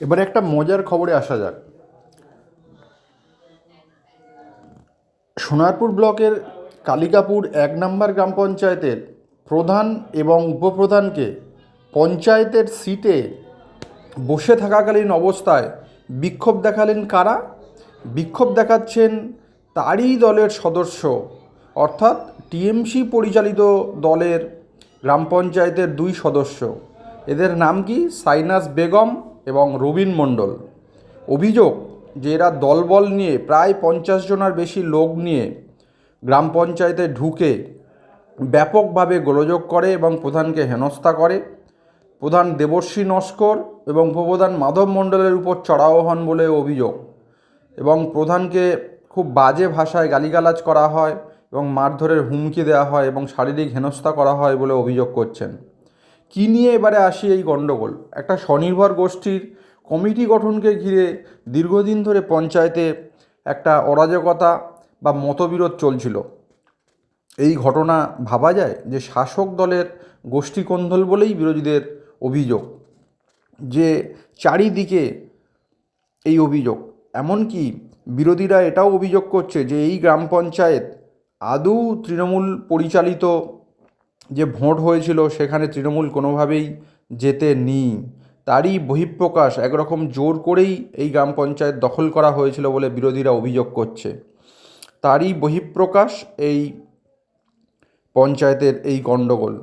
এবারে একটা মজার খবরে আসা যাক। সোনারপুর ব্লকের কালিকাপুর এক নম্বর গ্রাম পঞ্চায়েতের প্রধান এবং উপপ্রধানকে পঞ্চায়েতের সিটে বসে থাকাকালীন অবস্থায় বিক্ষোভ দেখালেন কারা? বিক্ষোভ দেখাচ্ছেন তারই দলের সদস্য, অর্থাৎ টিএমসি পরিচালিত দলের গ্রাম পঞ্চায়েতের দুই সদস্য। এদের নাম কি? সাইনাস বেগম এবং রবিন মণ্ডল। অভিযোগ যে এরা দলবল নিয়ে প্রায় পঞ্চাশ জনের বেশি লোক নিয়ে গ্রাম পঞ্চায়েতে ঢুকে ব্যাপকভাবে গোলযোগ করে এবং প্রধানকে হেনস্থা করে। প্রধান দেবশ্রী নস্কর এবং উপপ্রধান মাধব মণ্ডলের উপর চড়াও হন বলে অভিযোগ এবং প্রধানকে খুব বাজে ভাষায় গালিগালাজ করা হয় এবং মারধরের হুমকি দেওয়া হয় এবং শারীরিক হেনস্থা করা হয় বলে অভিযোগ করছেন। কী নিয়ে এবারে আসি এই গণ্ডগোল? একটা স্বনির্ভর গোষ্ঠীর কমিটি গঠনকে ঘিরে দীর্ঘদিন ধরে পঞ্চায়েতে একটা অরাজকতা বা মতবিরোধ চলছিল। এই ঘটনা ভাবা যায় যে শাসক দলের গোষ্ঠীকন্দল বলেই বিরোধীদের অভিযোগ, যে চারিদিকে এই অভিযোগ। এমনকি বিরোধীরা এটাও অভিযোগ করছে যে এই গ্রাম পঞ্চায়েত আদৌ তৃণমূল পরিচালিত যে ভোট হয়েছিল সেখানে তৃণমূল কোনোভাবেই যেতে নি। তারই বহিঃপ্রকাশ একরকম জোর করেই এই গ্রাম পঞ্চায়েত দখল করা হয়েছিল বলে বিরোধীরা অভিযোগ করছে। তারই বহিঃপ্রকাশ এই পঞ্চায়েতের এই গণ্ডগোল।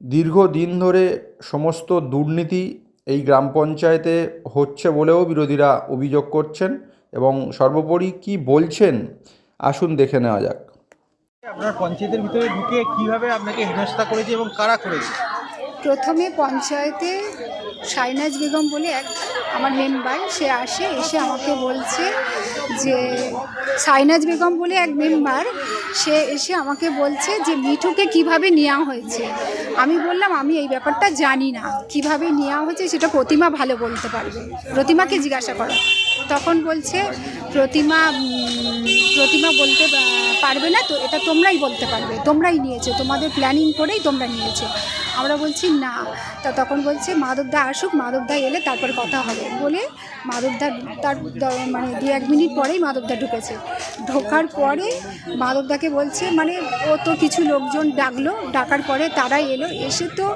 দীর্ঘদিন ধরে সমস্ত দুর্নীতি এই গ্রাম পঞ্চায়েতে হচ্ছে বলেও বিরোধীরা অভিযোগ করছেন এবং সর্বোপরি কি বলছেন, আসুন দেখে নেওয়া যাক। আপনার পঞ্চায়েতের ভিতরে ঢুকে কীভাবে আপনাকে হেনস্থা করেছে এবং কারা করেছে? প্রথমে পঞ্চায়েতে সাইনাজ বেগম বলে এক আমার মেম্বার সে আসে, এসে আমাকে বলছে যে, সাইনাজ বেগম বলে এক মেম্বার সে এসে আমাকে বলছে যে, মিঠুকে কীভাবে নেওয়া হয়েছে? আমি বললাম, আমি এই ব্যাপারটা জানি না। কীভাবে নেওয়া হয়েছে সেটা প্রতিমা ভালো বলতে পারবে। প্রতিমাকে জিজ্ঞাসা করো। তখন বলছে, প্রতিমা প্রতিমা বলতে পারবে না তো, এটা তোমরাই বলতে পারবে। তোমরাই নিয়েছো। তোমাদের প্ল্যানিং করেই তোমরা নিয়েছো। আমরা বলছি না। তা তখন বলছে মাধবদা আসুক মাধবদা এলে তারপর কথা হবে। বলে মাধবদা তার মানে দু এক মিনিট পরেই মাধবদা ঢুকেছে। ঢোকার পরে মাধবদাকে বলছে মানে ও তো কিছু লোকজন ডাকলো ডাকার পরে তারা এলো। এসে তো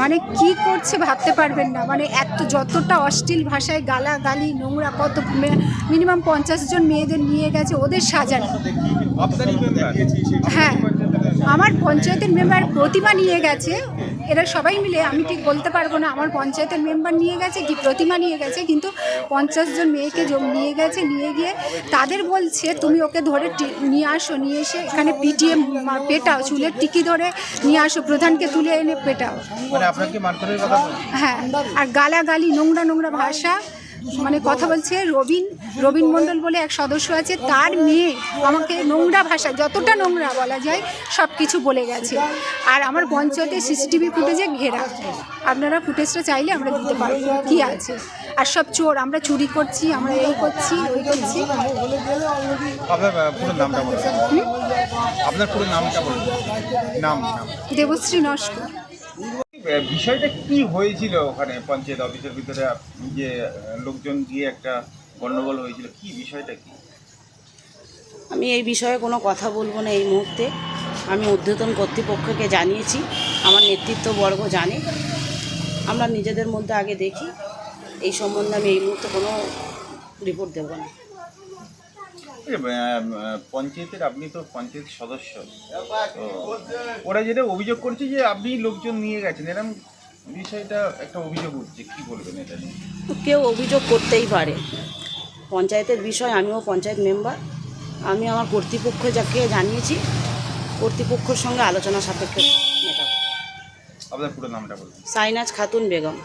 মানে কি করছে ভাবতে পারবেন না। মানে এত যতটা অশ্লীল ভাষায় গালাগালি নোংরা কত মিনিমাম পঞ্চাশ জন মেয়েদের নিয়ে গেছে ওদের সাজানো হ্যাঁ আমার পঞ্চায়েতের মেম্বার প্রতিমা নিয়ে গেছে এরা সবাই মিলে আমি ঠিক বলতে পারব না আমার পঞ্চায়েতের মেম্বার নিয়ে গেছে কি প্রতিমা নিয়ে গেছে কিন্তু পঞ্চাশ জন মেয়েকে নিয়ে গেছে নিয়ে গিয়ে তাদের বলছে তুমি ওকে ধরে নিয়ে আসো নিয়ে এসে এখানে পিটিএম পেটাও চুলের টিকি ধরে নিয়ে আসো প্রধানকে তুলে এনে পেটাও। মানে হ্যাঁ আর গালাগালি নোংরা নোংরা ভাষা মানে কথা বলছে রবিন রবিন মণ্ডল বলে এক সদস্য আছে তার মেয়ে আমাকে নোংরা ভাষা যতটা নোংরা বলা যায় সব কিছু বলে গেছে। আর আমার পঞ্চায়েতে সিসিটিভি ফুটেজে ঘেরা। আপনারা ফুটেজটা চাইলে আমরা দিতে পারব কি আছে। আর সব চোর আমরা চুরি করছি আমরা এই করছি ওই করছি। আপনার পুরো নামটা বলুন। নাম। দেবশ্রী নস্কর। বিষয়টা কি হয়েছিল ওখানে পঞ্চায়েত অফিসের ভিতরে? যে, লোকজন গিয়ে একটা গণ্ডগোল হয়েছিল, কি বিষয়টা কি? আমি এই বিষয়ে কোনো কথা বলব না এই মুহূর্তে। আমি ঊর্ধ্বতন কর্তৃপক্ষকে জানিয়েছি, আমার নেতৃত্ববর্গ জানে। আমরা নিজেদের মধ্যে আগে দেখি, এই সম্বন্ধে আমি এই মুহূর্তে কোনো রিপোর্ট দেবো না। পঞ্চায়েতের আপনি তো পঞ্চায়েত সদস্য। তো ওরা যেটা অভিযোগ করছে যে আপনি লোকজন নিয়ে গেছেন এরকম বিষয়টা একটা অভিযোগ উঠছে কি বলবেন এটা নিয়ে? কেউ অভিযোগ করতেই পারে। পঞ্চায়েতের বিষয় আমিও পঞ্চায়েত মেম্বার। আমি আমার কর্তৃপক্ষ যাকে জানিয়েছি কর্তৃপক্ষের সঙ্গে আলোচনা সাপেক্ষে মেটাবো। আপনার পুরো নামটা বলুন। সাইনাজ খাতুন বেগম।